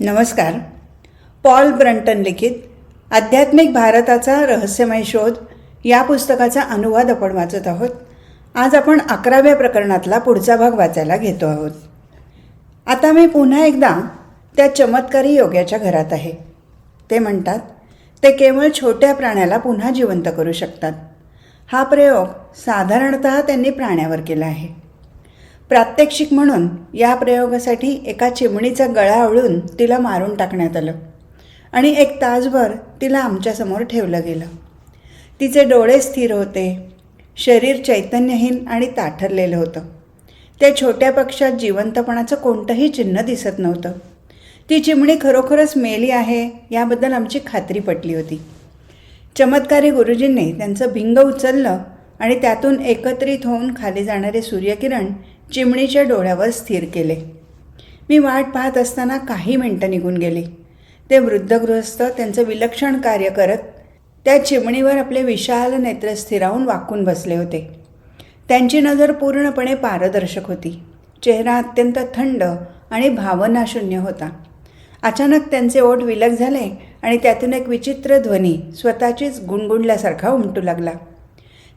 नमस्कार. Paul Brunton लिखित आध्यात्मिक भारताचा रहस्यमय शोध या पुस्तकाचा अनुवाद आपण वाचत आहोत. आज आपण अकराव्या प्रकरणातला पुढचा भाग वाचायला घेतो आहोत. आता मी पुन्हा एकदा त्या चमत्कारी योग्याच्या घरात आहे. ते म्हणतात ते केवळ छोट्या प्राण्याला पुन्हा जिवंत करू शकतात. हा प्रयोग साधारणतः त्यांनी प्राण्यावर केला आहे. प्रात्यक्षिक म्हणून या प्रयोगासाठी एका चिमणीचा गळा आवळून तिला मारून टाकण्यात आलं आणि एक तासभर तिला आमच्यासमोर ठेवलं गेलं. तिचे डोळे स्थिर होते. शरीर चैतन्यहीन आणि ताठरलेलं होतं. त्या छोट्या पक्षात जिवंतपणाचं कोणतंही चिन्ह दिसत नव्हतं. ती चिमणी खरोखरच मेली आहे याबद्दल आमची खात्री पटली होती. चमत्कारी गुरुजींनी त्यांचं भिंग उचललं आणि त्यातून एकत्रित होऊन खाली जाणारे सूर्यकिरण चिमणीच्या डोळ्यावर स्थिर केले. मी वाट पाहत असताना काही मिनटं निघून गेली. ते वृद्ध गृहस्थ त्यांचं विलक्षण कार्य करत त्या चिमणीवर आपले विशाल नेत्र स्थिरावून वाकून बसले होते. त्यांची नजर पूर्णपणे पारदर्शक होती. चेहरा अत्यंत थंड आणि भावनाशून्य होता. अचानक त्यांचे ओठ विलग झाले आणि त्यातून एक विचित्र ध्वनी स्वतःचीच गुणगुणल्यासारखा उमटू लागला.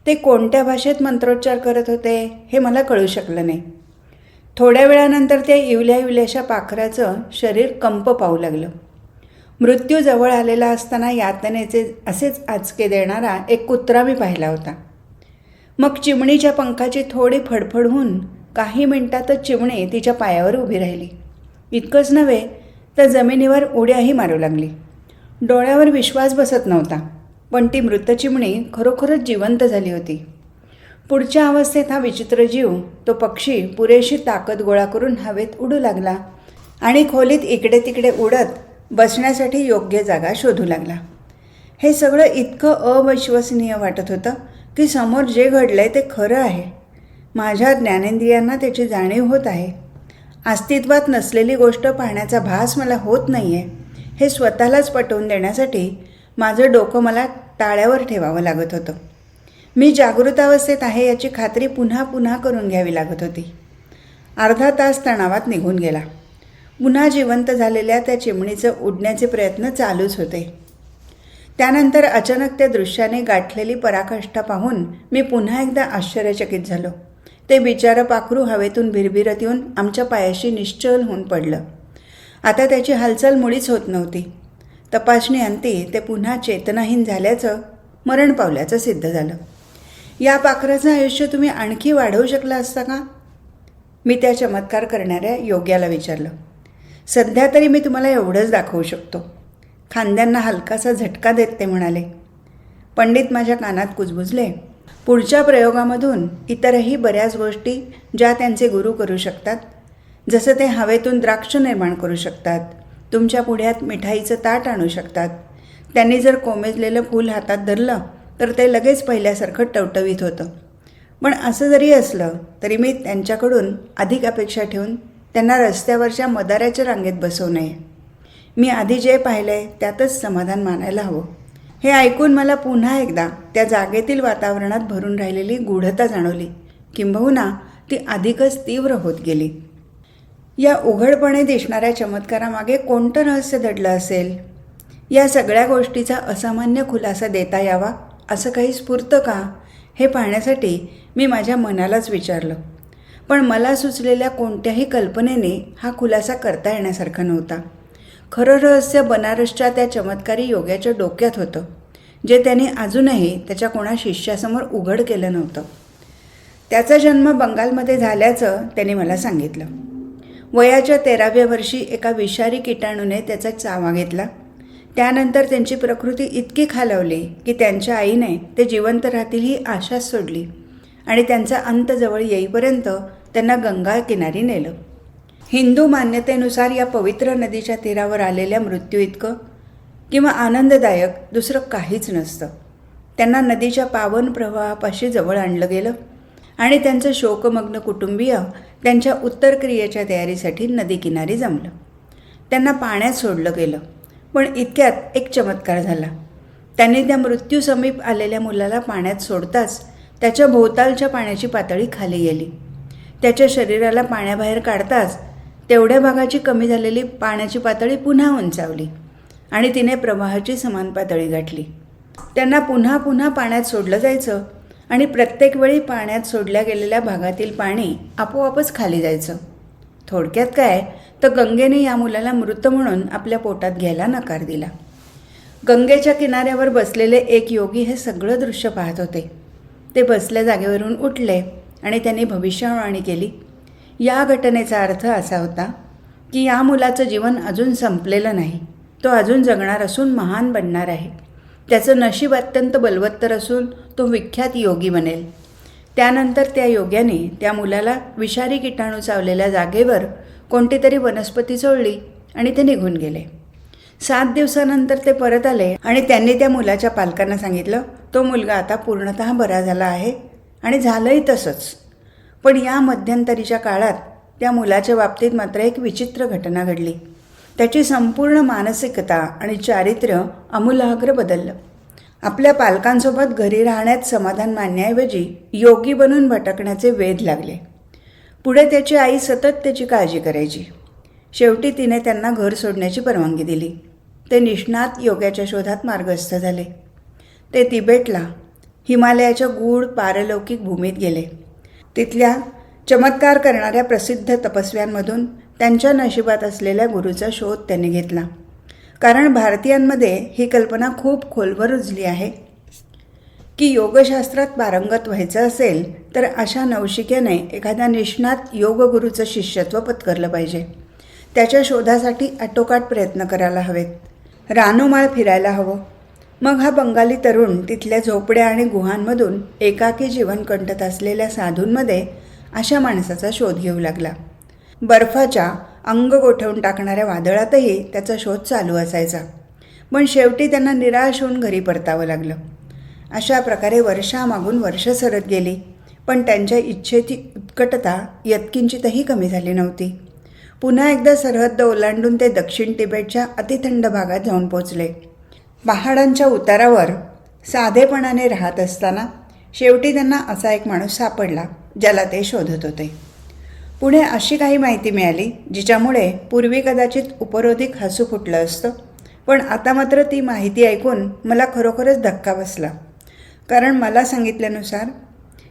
ते कोणत्या भाषेत मंत्रोच्चार करत होते हे मला कळू शकलं नाही. थोड्या वेळानंतर त्या इवल्या इवल्याशा पाखराचं शरीर कंप पाहू लागलं. मृत्यू जवळ आलेला असताना यातनेचे असेच आचके देणारा एक कुत्रा मी पाहिला होता. मग चिमणीच्या पंखाची थोडी फडफड होऊन काही मिनिटातच चिमणी तिच्या पायावर उभी राहिली. इतकंच नव्हे तर जमिनीवर उड्याही मारू लागली. डोळ्यावर विश्वास बसत नव्हता. पण ती मृत चिमणी खरोखरच जिवंत झाली होती. पुढच्या अवस्थेत हा विचित्र जीव तो पक्षी पुरेशी ताकद गोळा करून हवेत उडू लागला आणि खोलीत इकडे तिकडे उडत बसण्यासाठी योग्य जागा शोधू लागला. हे सगळं इतकं अविश्वसनीय वाटत होतं की समोर जे घडलंय ते खरं आहे. माझ्या ज्ञानेंद्रियांना त्याची जाणीव होत आहे. अस्तित्वात नसलेली गोष्ट पाहण्याचा भास मला होत नाही आहे हे स्वतःलाच पटवून देण्यासाठी माझं डोकं मला टाळ्यावर ठेवावं लागत होतं. मी जागृतावस्थेत आहे याची खात्री पुन्हा पुन्हा करून घ्यावी लागत होती. अर्धा तास तणावात निघून गेला. पुन्हा जिवंत झालेल्या त्या चिमणीचं उडण्याचे प्रयत्न चालूच होते. त्यानंतर अचानक त्या दृश्याने गाठलेली पराकाष्ठा पाहून मी पुन्हा एकदा आश्चर्यचकित झालो. ते बिचारं पाखरू हवेतून भिरभिरत येऊन आमच्या पायाशी निश्चल होऊन पडलं. आता त्याची हालचाल मुळीच होत नव्हती. तपासणी अंती ते पुन्हा चेतनाहीन झाल्याचं मरण पावल्याचं सिद्ध झालं. या पाखराचं आयुष्य तुम्ही आणखी वाढवू शकला असता का? मी त्या चमत्कार करणाऱ्या योग्याला विचारलं. सध्या तरी मी तुम्हाला एवढंच दाखवू शकतो. खांद्यांना हलकासा झटका देत ते म्हणाले. पंडित माझ्या कानात कुजबुजले. पुढच्या प्रयोगामधून इतरही बऱ्याच गोष्टी ज्या त्यांचे गुरु करू शकतात जसं ते हवेतून द्राक्ष निर्माण करू शकतात तुमच्या पुढ्यात मिठाईचं ताट आणू शकतात. त्यांनी जर कोमेजलेलं फूल हातात धरलं तर ते लगेच पहिल्यासारखं टवटवीत होतं. पण असं जरी असलं तरी मी त्यांच्याकडून अधिक अपेक्षा ठेवून त्यांना रस्त्यावरच्या मदाऱ्याच्या रांगेत बसवू नये. मी आधी जे पाहिलंय त्यातच समाधान मानायला हवं. हे ऐकून मला पुन्हा एकदा त्या जागेतील वातावरणात भरून राहिलेली गूढता जाणवली. किंबहुना ती अधिकच तीव्र होत गेली. या उघडपणे दिसणाऱ्या चमत्कारामागे कोणतं रहस्य दडलं असेल? या सगळ्या गोष्टीचा असामान्य खुलासा देता यावा असं काही स्फूर्त का? हे पाहण्यासाठी मी माझ्या मनालाच विचारलं. पण मला सुचलेल्या कोणत्याही कल्पनेने हा खुलासा करता येण्यासारखा नव्हता. खरं रहस्य बनारसच्या त्या चमत्कारी योग्याच्या डोक्यात होतं जे त्याने अजूनही त्याच्या कोणा शिष्यासमोर उघड केलं नव्हतं. त्याचा जन्म बंगालमध्ये झाल्याचं त्याने मला सांगितलं. वयाच्या तेराव्या वर्षी एका विषारी किटाणूने त्याचा चावा घेतला. त्यानंतर त्यांची प्रकृती इतकी खालवली की त्यांच्या आईने ते जिवंत राहतील ही आशाच सोडली आणि त्यांचा अंत जवळ येईपर्यंत त्यांना गंगा किनारी नेलं. हिंदू मान्यतेनुसार या पवित्र नदीच्या तीरावर आलेल्या मृत्यू इतकं किंवा आनंददायक दुसरं काहीच नसतं. त्यांना नदीच्या पावन प्रवाहापाशी जवळ आणलं गेलं आणि त्यांचं शोकमग्न कुटुंबीय त्यांच्या उत्तर क्रियेच्या तयारीसाठी नदीकिनारी जमलं. त्यांना पाण्यात सोडलं गेलं पण इतक्यात एक चमत्कार झाला. त्यांनी त्या मृत्यूसमीप आलेल्या मुलाला पाण्यात सोडताच त्याच्या भोवतालच्या पाण्याची पातळी खाली गेली. त्याच्या शरीराला पाण्याबाहेर काढताच तेवढ्या भागाची कमी झालेली पाण्याची पातळी पुन्हा उंचावली आणि तिने प्रवाहाची समान पातळी गाठली. त्यांना पुन्हा पुन्हा पाण्यात सोडलं जायचं आणि प्रत्येक वेळी पाण्यात सोडल्या गेलेल्या भागातील पाणी आपोआपच खाली जायचं. थोडक्यात काय? तर गंगेने या मुलाला मृत म्हणून आपल्या पोटात घ्यायला नकार दिला. गंगेच्या किनाऱ्यावर बसलेले एक योगी हे सगळं दृश्य पाहत होते. ते बसल्या जागेवरून उठले आणि त्यांनी भविष्यवाणी केली. या घटनेचा अर्थ असा होता की या मुलाचं जीवन अजून संपलेलं नाही. तो अजून जगणार असून महान बनणार आहे. त्याचं नशीब अत्यंत बलवत्तर असून तो विख्यात योगी बनेल. त्यानंतर त्या योग्याने त्या मुलाला विषारी किटाणू चावलेल्या जागेवर कोणती तरी वनस्पती चोळली आणि ते निघून गेले. सात दिवसानंतर ते परत आले आणि त्यांनी त्या मुलाच्या पालकांना सांगितलं तो मुलगा आता पूर्णत बरा झाला आहे आणि झालंही तसंच. पण या मध्यंतरीच्या काळात त्या मुलाच्या बाबतीत मात्र एक विचित्र घटना घडली. त्याची संपूर्ण मानसिकता आणि चारित्र्य आमूलाग्र बदललं. आपल्या पालकांसोबत घरी राहण्यात समाधान मानण्याऐवजी योगी बनून भटकण्याचे वेध लागले. पुढे त्याची आई सतत त्याची काळजी करायची. शेवटी तिने त्यांना घर सोडण्याची परवानगी दिली. ते निष्णात योग्याच्या शोधात मार्गस्थ झाले. ते तिबेटला हिमालयाच्या गूढ पारलौकिक भूमीत गेले. तिथल्या चमत्कार करणाऱ्या प्रसिद्ध तपस्व्यांमधून त्यांच्या नशिबात असलेल्या गुरुचा शोध त्यांनी घेतला. कारण भारतीयांमध्ये ही कल्पना खूप खोलवर रुजली आहे. की योगशास्त्रात पारंगत व्हायचं असेल तर अशा नवशिकेने एखाद्या निष्णात योगगुरूचं शिष्यत्व पत्करलं पाहिजे. त्याच्या शोधासाठी आटोकाट प्रयत्न करायला हवेत. रानोमाळ फिरायला हवं. मग हा बंगाली तरुण तिथल्या झोपड्या आणि गुहांमधून एकाकी जीवन कंटत असलेल्या साधूंमध्ये अशा माणसाचा शोध घेऊ लागला. बर्फाच्या अंग गोठवून टाकणाऱ्या वादळातही त्याचा शोध चालू असायचा. पण शेवटी त्यांना निराश होऊन घरी परतावं लागलं. अशा प्रकारे वर्षामागून वर्ष सरत गेली. पण त्यांच्या इच्छेची उत्कटता यत्किंचितही कमी झाली नव्हती. पुन्हा एकदा सरहद्द ओलांडून ते दक्षिण तिबेटच्या अतिथंड भागात जाऊन पोचले. पहाडांच्या उतारावर साधेपणाने राहत असताना शेवटी त्यांना असा एक माणूस सापडला ज्याला ते शोधत होते. पुढे अशी काही माहिती मिळाली जिच्यामुळे पूर्वी कदाचित उपरोधिक हसू फुटलं असतं. पण आता मात्र ती माहिती ऐकून मला खरोखरच धक्का बसला. कारण मला सांगितल्यानुसार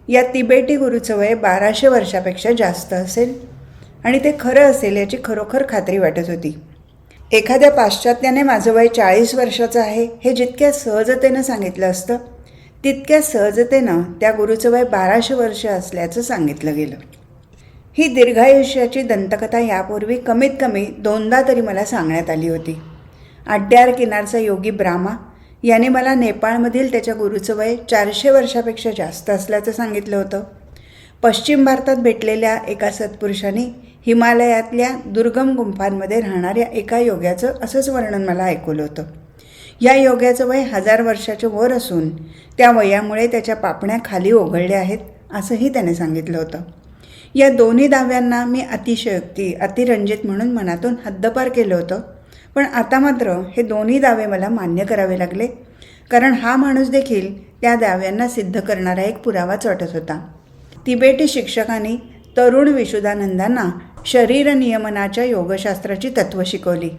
या तिबेटी गुरुचं वय बाराशे वर्षापेक्षा जास्त असेल आणि ते खरं असेल याची खरोखर खात्री वाटत होती. एखाद्या पाश्चात्याने माझं वय चाळीस वर्षाचं आहे हे जितक्या सहजतेनं सांगितलं असतं तितक्या सहजतेनं त्या गुरुचं वय बाराशे वर्ष असल्याचं सांगितलं गेलं. ही दीर्घायुष्याची दंतकथा यापूर्वी कमीत कमी दोनदा तरी मला सांगण्यात आली होती. आड्यार किनारचा योगी ब्रामा याने मला नेपाळमधील त्याच्या गुरुचं वय चारशे वर्षापेक्षा जास्त असल्याचं सांगितलं होतं. पश्चिम भारतात भेटलेल्या एका सत्पुरुषाने हिमालयातल्या दुर्गम गुंफांमध्ये राहणाऱ्या एका योग्याचं असंच वर्णन मला ऐकवलं होतं. या योग्याचं वय हजार वर्षाच्या वर असून त्या वयामुळे त्याच्या पापण्या खाली ओघळल्या आहेत असंही त्याने सांगितलं होतं. या दोन्ही दाव्यांना मी अतिशयोक्ती अतिरंजित म्हणून मनातून हद्दपार केलं होतं. पण आता मात्र हे दोन्ही दावे मला मान्य करावे लागले. कारण हा माणूस देखील त्या दाव्यांना सिद्ध करणारा एक पुरावाच वाटत होता. तिबेटी शिक्षकांनी तरुण विशुदानंदांना शरीर नियमनाच्या योगशास्त्राची तत्त्व शिकवली.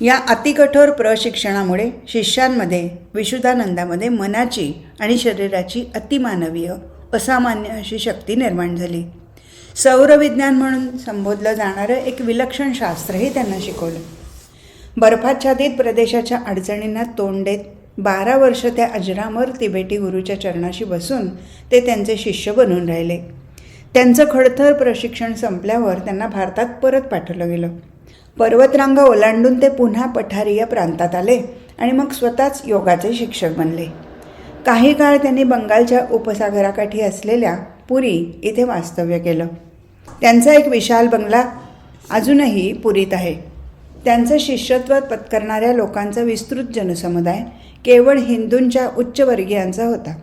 या अतिकठोर प्रशिक्षणामुळे शिष्यांमध्ये विशुदानंदामध्ये मनाची आणि शरीराची अतिमानवीय असामान्य अशी शक्ती निर्माण झाली. सौरविज्ञान म्हणून संबोधलं जाणारं एक विलक्षण शास्त्रही त्यांना शिकवलं. बर्फाच्छादित प्रदेशाच्या अडचणींना तोंड देत बारा वर्ष त्या अजरामर तिबेटी गुरुच्या चरणाशी बसून ते त्यांचे शिष्य बनून राहिले. त्यांचं खडतर प्रशिक्षण संपल्यावर त्यांना भारतात परत पाठवलं गेलं. पर्वतरांगा ओलांडून ते पुन्हा पठारीय प्रांतात आले आणि मग स्वतःच योगाचे शिक्षक बनले. काही काळ त्यांनी बंगालच्या उपसागराकाठी असलेल्या पुरी इथे वास्तव्य केलं. त्यांचा एक विशाल बंगला अजूनही पुरीत आहे. त्यांचं शिष्यत्व पत्करणाऱ्या लोकांचा विस्तृत जनसमुदाय केवळ हिंदूंच्या उच्चवर्गीयांचा होता.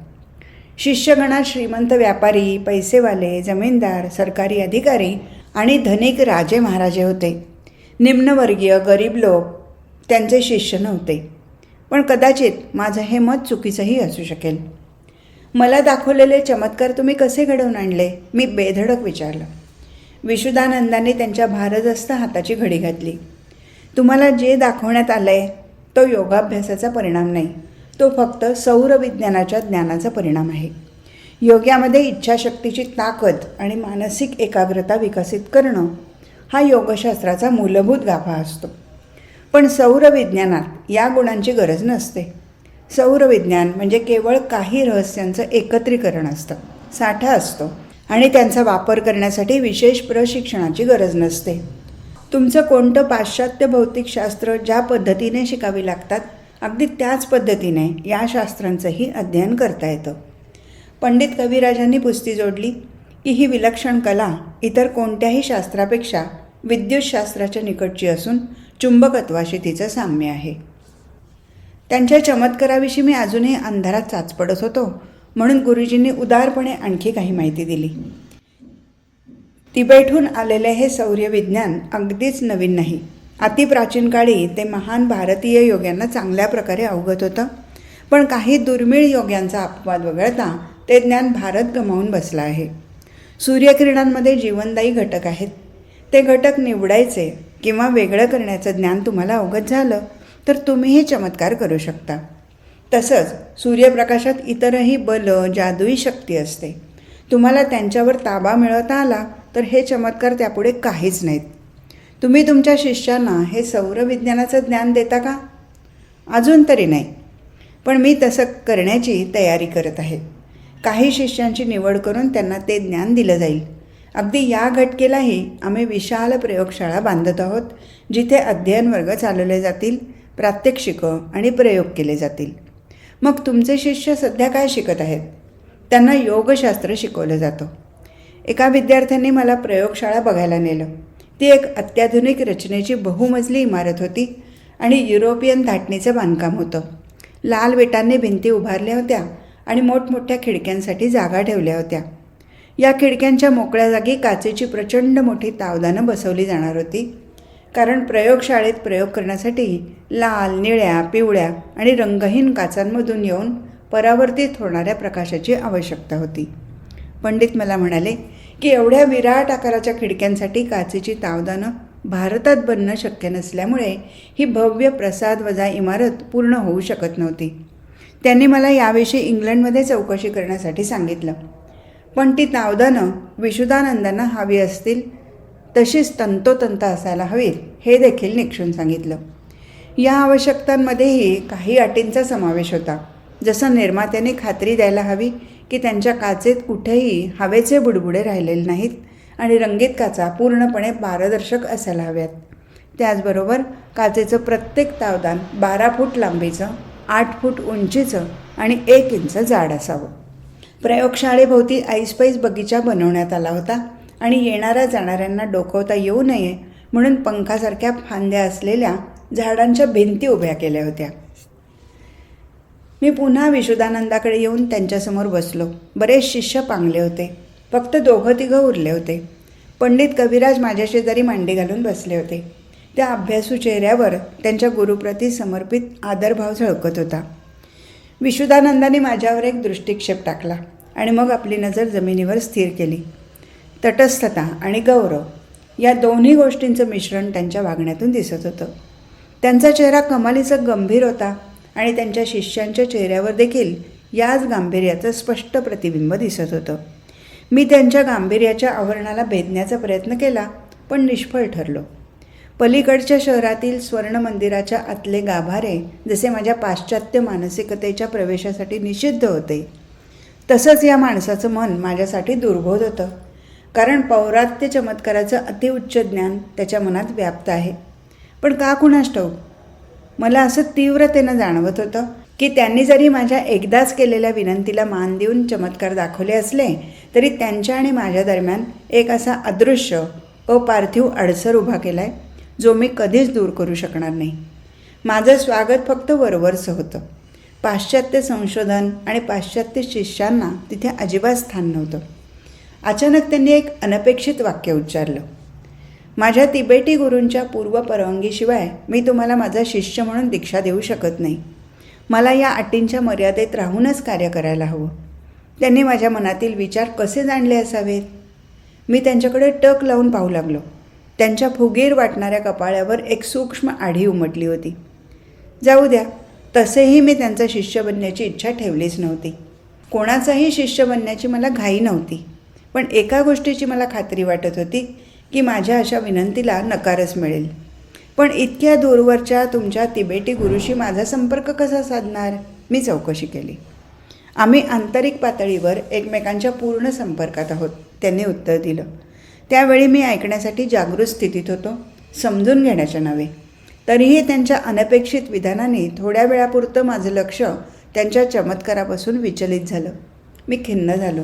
शिष्यगणात श्रीमंत व्यापारी पैसेवाले जमीनदार सरकारी अधिकारी आणि धनिक राजे महाराजे होते. निम्नवर्गीय गरीब लोक त्यांचे शिष्य नव्हते. पण कदाचित माझं हे मत चुकीचंही असू शकेल. मला दाखवलेले चमत्कार तुम्ही कसे घडवून आणले? मी बेधडक विचारलं. विशुदानंदाने त्यांच्या भारदस्त हाताची घडी घातली. तुम्हाला जे दाखवण्यात आलं आहे तो योगाभ्यासाचा परिणाम नाही. तो फक्त सौरविज्ञानाच्या ज्ञानाचा परिणाम आहे. योग्यामध्ये इच्छाशक्तीची ताकद आणि मानसिक एकाग्रता विकसित करणं हा योगशास्त्राचा मूलभूत गाभा असतो. पण सौरविज्ञानात या गुणांची गरज नसते. सौरविज्ञान म्हणजे केवळ काही रहस्यांचं एकत्रीकरण असतं साठा असतो आणि त्यांचा वापर करण्यासाठी विशेष प्रशिक्षणाची गरज नसते. तुमचं कोणतं पाश्चात्य भौतिकशास्त्र ज्या पद्धतीने शिकावी लागतात अगदी त्याच पद्धतीने या शास्त्रांचंही अध्ययन करता येतं. पंडित कविराजांनी पुस्ती जोडली की ही विलक्षण कला इतर कोणत्याही शास्त्रापेक्षा विद्युतशास्त्राच्या निकटची असून चुंबकत्वाशी तिचं साम्य आहे. त्यांच्या चमत्काराविषयी मी अजूनही अंधारात चाच पडत होतो म्हणून गुरुजींनी उदारपणे आणखी काही माहिती दिली. तिबेटहून आलेले हे सौर्यविज्ञान अगदीच नवीन नाही. अतिप्राचीन काळी ते महान भारतीय योग्यांना चांगल्या प्रकारे अवगत होतं पण काही दुर्मिळ योग्यांचा अपवाद वगळता ते ज्ञान भारत गमावून बसला आहे. सूर्यकिरणांमध्ये जीवनदायी घटक आहेत. ते घटक निवडायचे किंवा वेगळं करण्याचं ज्ञान तुम्हाला अवगत झालं तर तुम्हीही चमत्कार करू शकता. तसंच सूर्यप्रकाशात इतरही बल जादुई शक्ती असते. तुम्हाला त्यांच्यावर ताबा मिळवता आला तर हे चमत्कार त्यापुढे काहीच नाहीत. तुम्ही तुमच्या शिष्यांना हे सौरविज्ञानाचं ज्ञान देता का? अजून तरी नाही. पण मी तसं करण्याची तयारी करत आहे. काही शिष्यांची निवड करून त्यांना ते ज्ञान दिलं जाईल. अगदी या घटकेलाही आम्ही विशाल प्रयोगशाळा बांधत आहोत जिथे अध्ययन वर्ग चालवले जातील. प्रात्यक्षिकं आणि प्रयोग केले जातील. मग तुमचे शिष्य सध्या काय शिकत आहेत? त्यांना योगशास्त्र शिकवलं जातं. एका विद्यार्थ्यांनी मला प्रयोगशाळा बघायला नेलं. ती एक अत्याधुनिक रचनेची बहुमजली इमारत होती आणि युरोपियन धाटणीचं बांधकाम होतं. लाल विटांनी भिंती उभारल्या होत्या आणि मोठमोठ्या खिडक्यांसाठी जागा ठेवल्या होत्या. या खिडक्यांच्या मोकळ्या जागी काचेची प्रचंड मोठी तावदानं बसवली जाणार होती. कारण प्रयोगशाळेत प्रयोग करण्यासाठी लाल निळ्या पिवळ्या आणि रंगहीन काचांमधून येऊन परावर्तित होणाऱ्या प्रकाशाची आवश्यकता होती. पंडित मला म्हणाले की एवढ्या विराट आकाराच्या खिडक्यांसाठी काचेची तावदानं भारतात बनणं शक्य नसल्यामुळे ही भव्य प्रसाद वजा इमारत पूर्ण होऊ शकत नव्हती. त्यांनी मला याविषयी इंग्लंडमध्ये चौकशी करण्यासाठी सांगितलं. पण ती तावदानं विशुदानंदांना हवी असतील तशीच तंतोतंत असायला हवीत हे देखील निक्षून सांगितलं. या आवश्यकतांमध्येही काही अटींचा समावेश होता. जसं निर्मात्याने खात्री द्यायला हवी की त्यांच्या काचेत कुठेही हवेचे बुडबुडे राहिलेले नाहीत आणि रंगीत काचा पूर्णपणे पारदर्शक असायला हव्यात. त्याचबरोबर काचेचं प्रत्येक तावदान बारा फूट लांबीचं आठ फूट उंचीचं आणि एक इंच जाड असावं. प्रयोगशाळेभोवती ऐसपैस बगीचा बनवण्यात आला होता. आणि येणाऱ्या जाणाऱ्यांना डोकवता येऊ नये म्हणून पंखासारख्या फांद्या असलेल्या झाडांच्या भिंती उभ्या केल्या होत्या. मी पुन्हा विशुदानंदाकडे येऊन त्यांच्यासमोर बसलो. बरेच शिष्य पांगले होते. फक्त दोघं तिघं उरले होते. पंडित कविराज माझ्या शेजारी मांडी घालून बसले होते. त्या अभ्यासू चेहऱ्यावर त्यांच्या गुरुप्रती समर्पित आदरभाव झळकत होता. विशुदानंदाने माझ्यावर एक दृष्टिक्षेप टाकला आणि मग आपली नजर जमिनीवर स्थिर केली. तटस्थता आणि गौरव या दोन्ही गोष्टींचं मिश्रण त्यांच्या वागण्यातून दिसत होतं. त्यांचा चेहरा कमालीचा गंभीर होता आणि त्यांच्या शिष्यांच्या चेहऱ्यावर देखील याच गांभीर्याचं स्पष्ट प्रतिबिंब दिसत होतं. मी त्यांच्या गांभीर्याच्या आवरणाला भेदण्याचा प्रयत्न केला पण निष्फळ ठरलो. पलीकडच्या शहरातील स्वर्ण मंदिराच्या आतले गाभारे जसे माझ्या पाश्चात्य मानसिकतेच्या प्रवेशासाठी निषिद्ध होते तसंच या माणसाचं मन माझ्यासाठी दुर्बोध होतं. कारण पौरात्य चमत्काराचं अतिउच्च ज्ञान त्याच्या मनात व्याप्त आहे. पण का कुणास ठाऊक? मला असं तीव्रतेनं जाणवत होतं की त्यांनी जरी माझ्या एकदाच केलेल्या विनंतीला मान देऊन चमत्कार दाखवले असले तरी त्यांच्या आणि माझ्या दरम्यान एक असा अदृश्य अपार्थिव अडसर उभा केला आहे जो मी कधीच दूर करू शकणार नाही. माझं स्वागत फक्त वरवरचं होतं. पाश्चात्य संशोधन आणि पाश्चात्य शिष्यांना तिथे अजिबात स्थान नव्हतं. अचानक त्यांनी एक अनपेक्षित वाक्य उच्चारलं. माझ्या तिबेटी गुरूंच्या पूर्व परवानगीशिवाय मी तुम्हाला माझा शिष्य म्हणून दीक्षा देऊ शकत नाही. मला या अटींच्या मर्यादेत राहूनच कार्य करायला हवं. त्यांनी माझ्या मनातील विचार कसे जाणले असावेत? मी त्यांच्याकडे टक लावून पाहू लागलो. त्यांच्या फुगीर वाटणाऱ्या कपाळावर एक सूक्ष्म आढी उमटली होती. जाऊ द्या. तसेही मी त्यांचा शिष्य बनण्याची इच्छा ठेवलीच नव्हती. कोणाचाही शिष्य बनण्याची मला घाई नव्हती. पण एका गोष्टीची मला खात्री वाटत होती की माझ्या अशा विनंतीला नकारच मिळेल. पण इतक्या दूरवरच्या तुमच्या तिबेटी गुरुशी माझा संपर्क कसा साधणार? मी चौकशी केली. आम्ही आंतरिक पातळीवर एकमेकांच्या पूर्ण संपर्कात आहोत त्यांनी उत्तर दिलं. त्यावेळी मी ऐकण्यासाठी जागृत स्थितीत होतो समजून घेण्याच्या नव्हे तरीही त्यांच्या अनपेक्षित विधानाने थोड्या वेळापुरतं माझं लक्ष त्यांच्या चमत्कारापासून विचलित झालं. मी खिन्न झालो.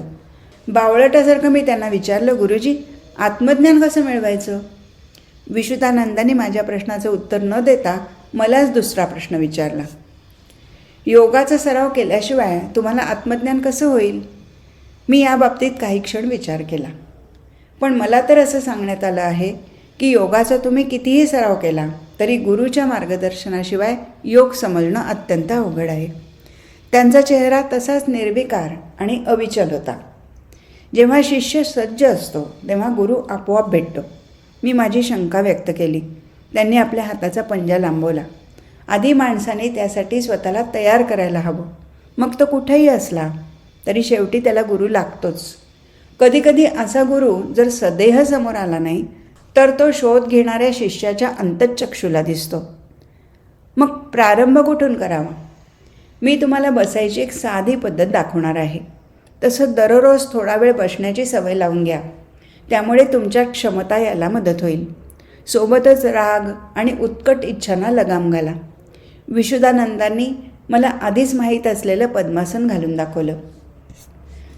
बावळटासारखं मी त्यांना विचारलं गुरुजी आत्मज्ञान कसं मिळवायचं? विशुद्धानंदाने माझ्या प्रश्नाचं उत्तर न देता मलाच दुसरा प्रश्न विचारला. योगाचा सराव केल्याशिवाय तुम्हाला आत्मज्ञान कसं होईल? मी या बाबतीत काही क्षण विचार केला. पण मला तर असं सांगण्यात आलं आहे की योगाचा तुम्ही कितीही सराव केला तरी गुरुच्या मार्गदर्शनाशिवाय योग समजणं अत्यंत अवघड आहे. त्यांचा चेहरा तसाच निर्विकार आणि अविचल होता. जेव्हा शिष्य सज्ज असतो तेव्हा गुरु आपोआप भेटतो. मी माझी शंका व्यक्त केली. त्यांनी आपल्या हाताचा पंजा लांबवला. आधी माणसाने त्यासाठी स्वतःला तयार करायला हवं. मग तो कुठेही असला तरी शेवटी त्याला गुरु लागतोच. कधीकधी असा गुरु जर सदेह समोर आला नाही तर तो शोध घेणाऱ्या शिष्याच्या अंतचक्षूला दिसतो. मग प्रारंभ कुठून करावा? मी तुम्हाला बसायची एक साधी पद्धत दाखवणार आहे. तसं दररोज थोडा वेळ बसण्याची सवय लावून घ्या. त्यामुळे तुमच्या क्षमता याला मदत होईल. सोबतच राग आणि उत्कट इच्छांना लगाम घाला. विशुदानंदांनी मला आधीच माहीत असलेलं पद्मासन घालून दाखवलं.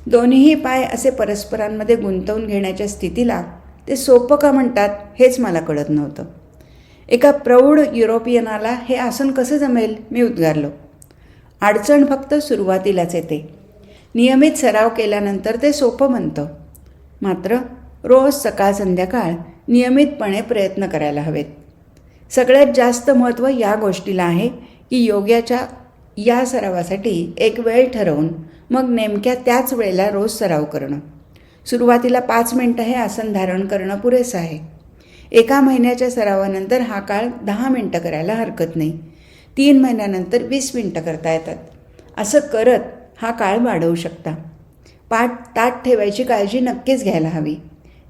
दोन्हीही पाय असे परस्परांमध्ये गुंतवून घेण्याच्या स्थितीला ते सोपं का म्हणतात हेच मला कळत नव्हतं. एका प्रौढ युरोपियनाला हे आसन कसं जमेल? मी उद्गारलो. अडचण फक्त सुरुवातीलाच येते. नियमित सराव केल्यानंतर ते सोपं म्हणतं. मात्र रोज सकाळ संध्याकाळ नियमितपणे प्रयत्न करायला हवेत. सगळ्यात जास्त महत्त्व या गोष्टीला आहे की योग्याच्या या सरावासाठी एक वेळ ठरवून मग नेमक्या त्याच वेळेला रोज सराव करणं. सुरुवातीला पाच मिनटं हे आसन धारण करणं पुरेसं आहे. एका महिन्याच्या सरावानंतर हा काळ दहा मिनटं करायला हरकत नाही. तीन महिन्यानंतर वीस मिनटं करता येतात. असं करत हा काळ वाढवू शकता. पाठ ताट ठेवायची काळजी नक्कीच घ्यायला हवी.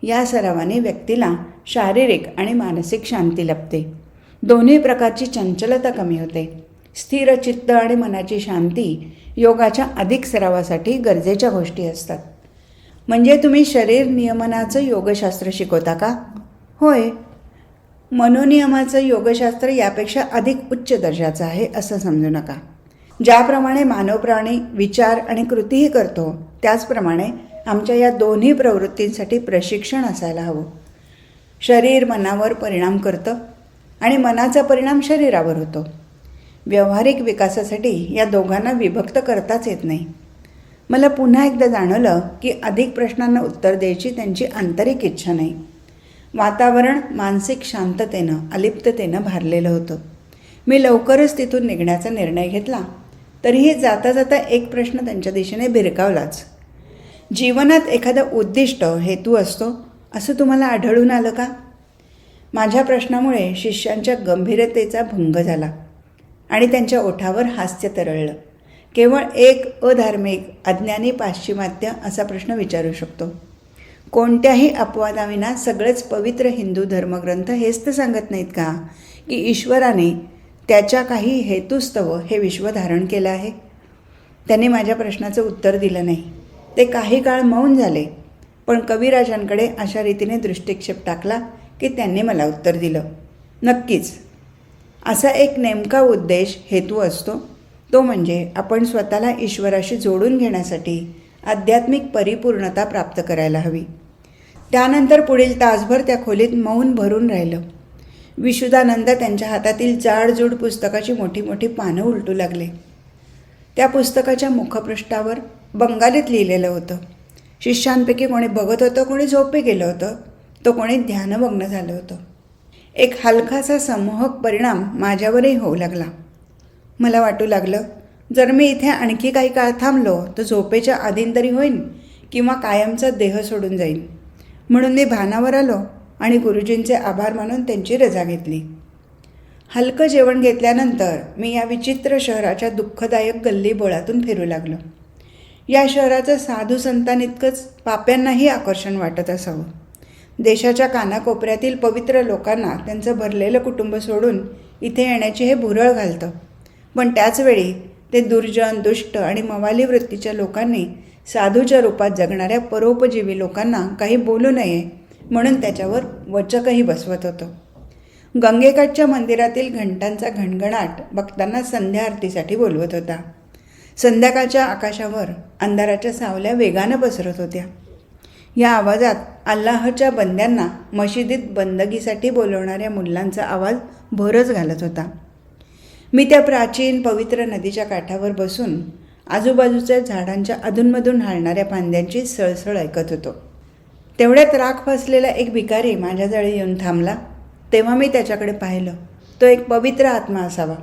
या सरावाने व्यक्तीला शारीरिक आणि मानसिक शांती लभते दोन्ही प्रकारची चंचलता कमी होते. स्थिर चित्त आणि मनाची शांती योगाच्या अधिक सरावासाठी गरजेच्या गोष्टी असतात. म्हणजे तुम्ही शरीर नियमनाचं योगशास्त्र शिकवता का? होय. मनोनियमाचं योगशास्त्र यापेक्षा अधिक उच्च दर्जाचं आहे असं समजू नका. ज्याप्रमाणे मानव प्राणी विचार आणि कृतीही करतो त्याचप्रमाणे आमच्या या दोन्ही प्रवृत्तींसाठी प्रशिक्षण असायला हवं. शरीर मनावर परिणाम करतं आणि मनाचा परिणाम शरीरावर होतो. व्यावहारिक विकासासाठी या दोघांना विभक्त करताच येत नाही. मला पुन्हा एकदा जाणवलं की अधिक प्रश्नांना उत्तर द्यायची त्यांची आंतरिक इच्छा नाही. वातावरण मानसिक शांततेनं अलिप्ततेनं भारलेलं होतं. मी लवकरच तिथून निघण्याचा निर्णय घेतला. तरीही जाता जाता एक प्रश्न त्यांच्या दिशेने भिरकावलाच जीवनात एखादं उद्दिष्ट हेतू असतो असं तुम्हाला आढळून आलं का? माझ्या प्रश्नामुळे शिष्यांच्या गंभीरतेचा भंग झाला आणि त्यांच्या ओठावर हास्य तरळलं. केवळ एक अधार्मिक अज्ञानी पाश्चिमात्य असा प्रश्न विचारू शकतो. कोणत्याही अपवादाविना सगळेच पवित्र हिंदू धर्मग्रंथ हेच तर सांगत नाहीत का? की ईश्वराने त्याच्या काही हेतुस्तव हे विश्व धारण केलं आहे. त्यांनी माझ्या प्रश्नाचं उत्तर दिलं नाही. ते काही काळ मौन झाले पण कविराजांकडे अशा रीतीने दृष्टिक्षेप टाकला की त्यांनी मला उत्तर दिलं. नक्कीच असा एक नेमका उद्देश हेतू असतो. तो म्हणजे आपण स्वतःला ईश्वराशी जोडून घेण्यासाठी आध्यात्मिक परिपूर्णता प्राप्त करायला हवी. त्यानंतर पुढील तासभर त्या खोलीत मौन भरून राहिलं. विशुदानंद त्यांच्या हातातील जाडजूड पुस्तकाची मोठी मोठी पानं उलटू लागले. त्या पुस्तकाच्या मुखपृष्ठावर बंगालीत लिहिलेलं होतं. शिष्यांपैकी कोणी बघत होतं कोणी झोपे गेलं होतं तो कोणी ध्यानमग्न झालं होतं. एक हलकासा समूहक परिणाम माझ्यावरही होऊ लागला. मला वाटू लागलं जर मी इथे आणखी काही काळ थांबलो तर झोपेच्या आधीन तरी होईन किंवा कायमचा देह सोडून जाईन. म्हणून मी भानावर आलो आणि गुरुजींचे आभार मानून त्यांची रजा घेतली. हलकं जेवण घेतल्यानंतर मी या विचित्र शहराच्या दुःखदायक गल्ली बोळातून फिरू लागलो. या शहराचं साधू संतांइतकंच पाप्यांनाही आकर्षण वाटत असावं. देशाच्या कानाकोपऱ्यातील पवित्र लोकांना त्यांचं भरलेलं कुटुंब सोडून इथे येण्याची हे भुरळ घालतं. पण त्याचवेळी ते दुर्जन दुष्ट आणि मवाली वृत्तीच्या लोकांनी साधूच्या रूपात जगणाऱ्या परोपजीवी लोकांना काही बोलू नये म्हणून त्याच्यावर वचकही बसवत होतो. गंगेकाठच्या मंदिरातील घंटांचा घणघणाट भक्तांना संध्या आरतीसाठी बोलवत होता. संध्याकाळच्या आकाशावर अंधाराच्या सावल्या वेगानं पसरत होत्या. या आवाजात अल्लाहच्या बंद्यांना मशिदीत बंदगीसाठी बोलवणाऱ्या मुलांचा आवाज भरच घालत होता. मी त्या प्राचीन पवित्र नदीच्या काठावर बसून आजूबाजूच्या झाडांच्या अधूनमधून हालणाऱ्या फांद्यांची सळसळ ऐकत होतो. तेवढ्यात राख फसलेला एक भिकारी माझ्याजवळ येऊन थांबला. तेव्हा मी त्याच्याकडे पाहिलं. तो एक पवित्र आत्मा असावा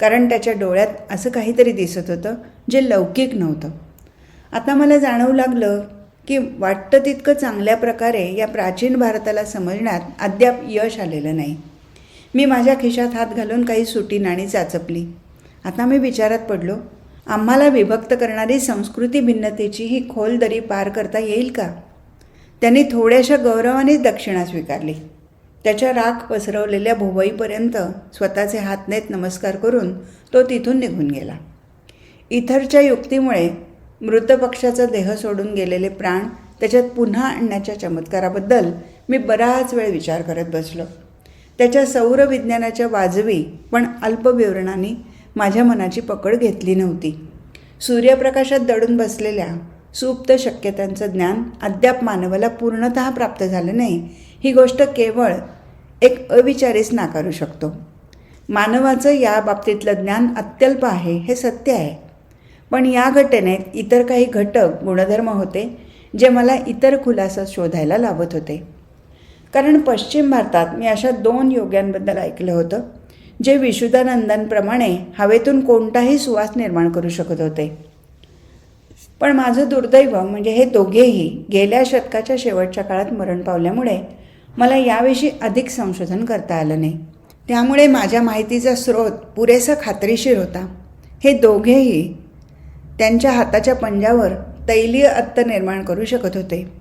कारण त्याच्या डोळ्यात असं काहीतरी दिसत होतं जे लौकिक नव्हतं. आता मला जाणवू लागलं की वाटतं तितकं चांगल्या प्रकारे या प्राचीन भारताला समजण्यात अद्याप यश आलेलं नाही. मी माझ्या खिशात हात घालून काही सुटी नाणी चाचपली. आता मी विचारात पडलो आम्हाला विभक्त करणारी संस्कृती भिन्नतेची ही खोल दरी पार करता येईल का? त्यांनी थोड्याशा गौरवानेच दक्षिणा स्वीकारली. त्याच्या राख पसरवलेल्या भुवईपर्यंत स्वतःचे हात नेत नमस्कार करून तो तिथून निघून गेला. इथरच्या युक्तीमुळे मृत पक्षाचा देह सोडून गेलेले प्राण त्याच्यात पुन्हा आणण्याच्या चमत्काराबद्दल मी बराच वेळ विचार करत बसलो. त्याच्या सौरविज्ञानाच्या वाजवी पण अल्पविवरणाने माझ्या मनाची पकड घेतली नव्हती. सूर्यप्रकाशात दडून बसलेल्या सुप्त शक्यतांचं ज्ञान अद्याप मानवाला पूर्णतः प्राप्त झालं नाही. ही गोष्ट केवळ एक अविचारीच नाकारू शकतो. मानवाचं या बाबतीतलं ज्ञान अत्यल्प आहे हे सत्य आहे. पण या घटनेत इतर काही घटक गुणधर्म होते जे मला इतर खुलासा शोधायला लावत होते. कारण पश्चिम भारतात मी अशा दोन योग्यांबद्दल ऐकलं होतं जे विशुद्धानंदांप्रमाणे हवेतून कोणताही सुवास निर्माण करू शकत होते. पण माझं दुर्दैव म्हणजे हे दोघेही गेल्या शतकाच्या शेवटच्या काळात मरण पावल्यामुळे मला याविषयी अधिक संशोधन करता आलं नाही. त्यामुळे माझ्या माहितीचा स्रोत पुरेसा खात्रीशीर होता. हे दोघेही त्यांच्या हाताच्या पंजावर तैलीय अत्तर निर्माण करू शकत होते.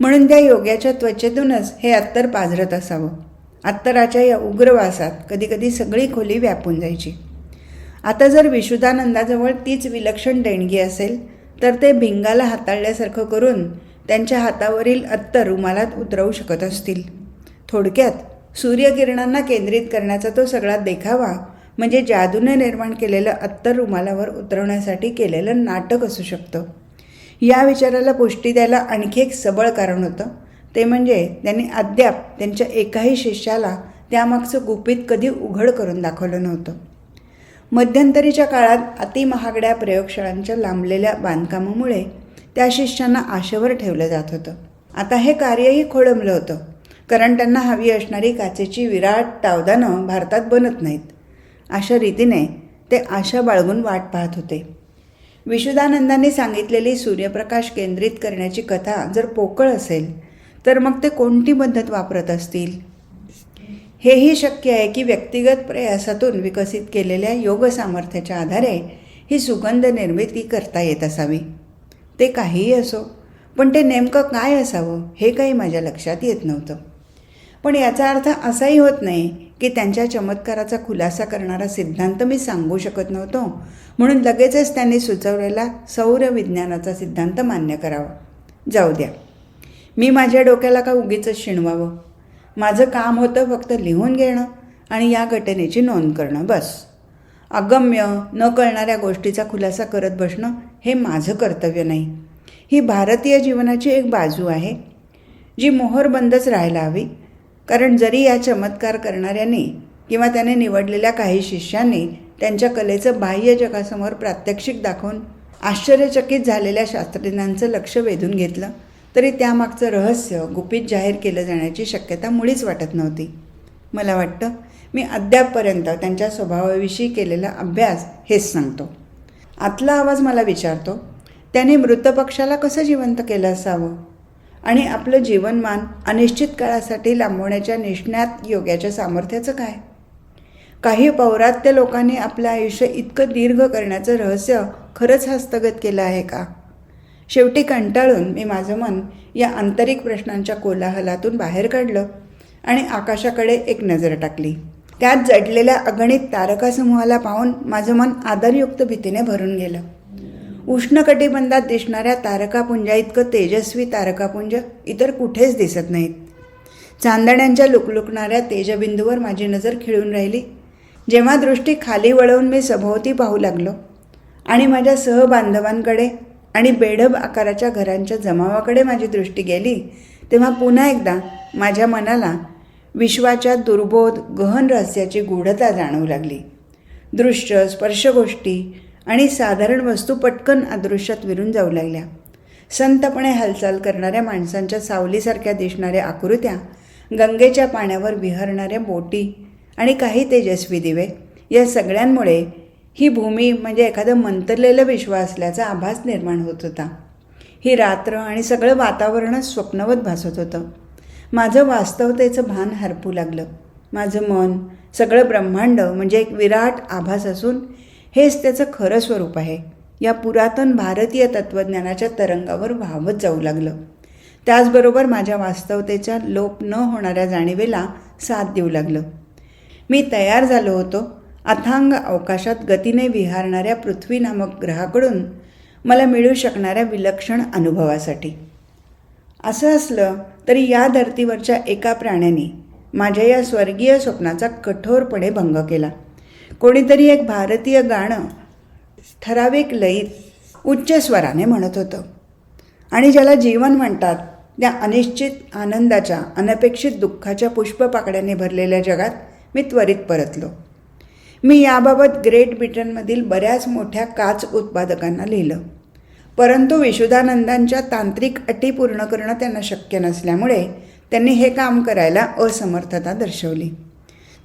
म्हणून त्या योग्याच्या त्वचेतूनच हे अत्तर पाझरत असावं. अत्तराच्या या उग्रवासात कधीकधी सगळी खोली व्यापून जायची. आता जर विशुद्धानंदाजवळ तीच विलक्षण देणगी असेल तर ते भिंगाला हाताळल्यासारखं करून त्यांच्या हातावरील अत्तर रुमालात उतरवू शकत असतील. थोडक्यात सूर्यकिरणांना केंद्रित करण्याचा तो सगळा देखावा म्हणजे जादूने निर्माण केलेलं अत्तर रुमालावर उतरवण्यासाठी केलेलं नाटक असू शकतं. या विचाराला पुष्टी द्यायला आणखी एक सबळ कारण होतं. ते म्हणजे त्यांनी अद्याप त्यांच्या एकाही शिष्याला त्यामागचं गुपित कधी उघड करून दाखवलं नव्हतं. मध्यंतरीच्या काळात अतिमहागड्या प्रयोगशाळांच्या लांबलेल्या बांधकामामुळे त्या शिष्यांना आशेवर ठेवलं जात होतं. आता हे कार्यही खोळंबलं होतं कारण त्यांना हवी असणारी काचेची विराट तावदानं भारतात बनत नाहीत. अशा रीतीने ते आशा बाळगून वाट पाहत होते. विशुदानंदांनी सांगितलेली सूर्यप्रकाश केंद्रित करण्याची कथा जर पोकळ असेल तर मग ते कोणती पद्धत वापरत असतील? हेही शक्य आहे की व्यक्तिगत प्रयासातून विकसित केलेल्या योग सामर्थ्याच्या आधारे ही सुगंध निर्मिती करता येत असावी. ते काहीही असो पण ते नेमकं काय असावं हे काही माझ्या लक्षात येत नव्हतं. पण याचा अर्थ असाही होत नाही की त्यांच्या चमत्काराचा खुलासा करणारा सिद्धांत मी सांगू शकत नव्हतो म्हणून लगेचच त्यांनी सुचवलेला सौरविज्ञानाचा सिद्धांत मान्य करावा. जाऊ द्या. मी माझ्या डोक्याला का उगीच शिणवावं? माझं काम होतं फक्त लिहून घेणं आणि या घटनेची नोंद करणं बस. अगम्य न कळणाऱ्या गोष्टीचा खुलासा करत बसणं हे माझं कर्तव्य नाही. ही भारतीय जीवनाची एक बाजू आहे जी मोहरबंदच राहायला हवी. कारण जरी या चमत्कार करणाऱ्यांनी किंवा त्याने निवडलेल्या काही शिष्यांनी त्यांच्या कलेचं बाह्य जगासमोर प्रात्यक्षिक दाखवून आश्चर्यचकित झालेल्या शास्त्रज्ञांचं लक्ष वेधून घेतलं तरी त्यामागचं रहस्य गुपित जाहीर केलं जाण्याची शक्यता मुळीच वाटत नव्हती. मला वाटतं मी अद्यापपर्यंत त्यांच्या स्वभावाविषयी केलेला अभ्यास हेच सांगतो. आतला आवाज मला विचारतो त्याने मृत पक्षाला कसं जिवंत केलं असावं? आणि आपलं जीवनमान अनिश्चित काळासाठी लांबवण्याच्या निष्णात योग्याच्या सामर्थ्याचं काय? काही पौरात्य लोकांनी आपलं आयुष्य इतकं दीर्घ करण्याचं रहस्य खरंच हस्तगत केलं आहे का? शेवटी कंटाळून मी माझं मन या आंतरिक प्रश्नांच्या कोलाहलातून बाहेर काढलं आणि आकाशाकडे एक नजर टाकली. त्यात जडलेल्या अगणित तारकासमूहाला पाहून माझं मन आदरयुक्त भीतीने भरून गेलं. उष्णकटिबंधात दिसणाऱ्या तारकापुंजा इतकं तेजस्वी तारकापुंज इतर कुठेच दिसत नाहीत. चांदण्यांच्या लुकलुकणाऱ्या तेजबिंदूवर माझी नजर खिळून राहिली. जेव्हा दृष्टी खाली वळवून मी सभोवती पाहू लागलो आणि माझ्या सहबांधवांकडे आणि बेढब आकाराच्या घरांच्या जमावाकडे माझी दृष्टी गेली तेव्हा पुन्हा एकदा माझ्या मनाला विश्वाच्या दुर्बोध गहन रहस्याची गूढता जाणवू लागली. दृश्य स्पर्श गोष्टी आणि साधारण वस्तू पटकन अदृश्यात विरून जाऊ लागल्या. संतपणे हालचाल करणाऱ्या माणसांच्या सावलीसारख्या दिसणाऱ्या आकृत्या गंगेच्या पाण्यावर विहरणाऱ्या बोटी आणि काही तेजस्वी दिवे या सगळ्यांमुळे ही भूमी म्हणजे एखादं मंतरलेलं विश्व असल्याचा आभास निर्माण होत होता. ही रात्र आणि सगळं वातावरणच स्वप्नवत भासत होतं. माझं वास्तवतेचं भान हरपू लागलं. माझं मन सगळं ब्रह्मांड म्हणजे एक विराट आभास असून हेच त्याचं खरं स्वरूप आहे. या पुरातन भारतीय तत्त्वज्ञानाच्या तरंगावर वाहवत जाऊ लागलं. त्याचबरोबर माझ्या वास्तवतेच्या लोप न होणाऱ्या जाणीवेला साथ देऊ लागलं. मी तयार झालो होतो. अथांग अवकाशात गतीने विहारणाऱ्या पृथ्वी नामक ग्रहाकडून मला मिळू शकणाऱ्या विलक्षण अनुभवासाठी. असं असलं तरी या धर्तीवरच्या एका प्राण्याने माझ्या या स्वर्गीय स्वप्नाचा कठोरपणे भंग केला. कोणीतरी एक भारतीय गाणं ठराविक लयीत उच्च स्वराने म्हणत होतं. आणि ज्याला जीवन म्हणतात त्या अनिश्चित आनंदाच्या अनपेक्षित दुःखाच्या पुष्पपाकड्याने भरलेल्या जगात मी त्वरित परतलो. मी याबाबत ग्रेट ब्रिटनमधील बऱ्याच मोठ्या काच उत्पादकांना लिहिलं. परंतु विशुदानंदांच्या तांत्रिक अटी पूर्ण करणं त्यांना शक्य नसल्यामुळे त्यांनी हे काम करायला असमर्थता दर्शवली.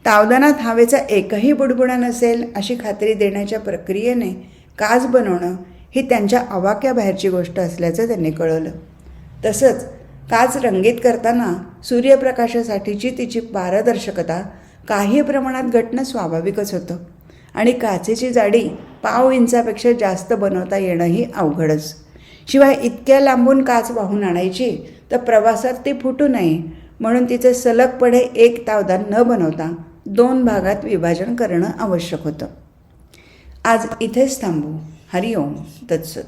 तावदानात हवेचा एकही बुडबुडा नसेल अशी खात्री देण्याच्या प्रक्रियेने काच बनवणं ही त्यांच्या आवाक्याबाहेरची गोष्ट असल्याचं त्यांनी कळवलं. तसंच काच रंगीत करताना सूर्यप्रकाशासाठीची तिची पारदर्शकता काही प्रमाणात घटणं स्वाभाविकच होतं. आणि काचेची जाडी पाव इंचापेक्षा जास्त बनवता येणंही अवघडच. शिवाय इतक्या लांबून काच वाहून आणायची तर प्रवासात ती फुटू नये म्हणून तिचे सलगपणे एक तावदान न बनवता दोन भागात विभाजन करणं आवश्यक होतं. आज इथेच थांबू. हरिओम. तत्सत.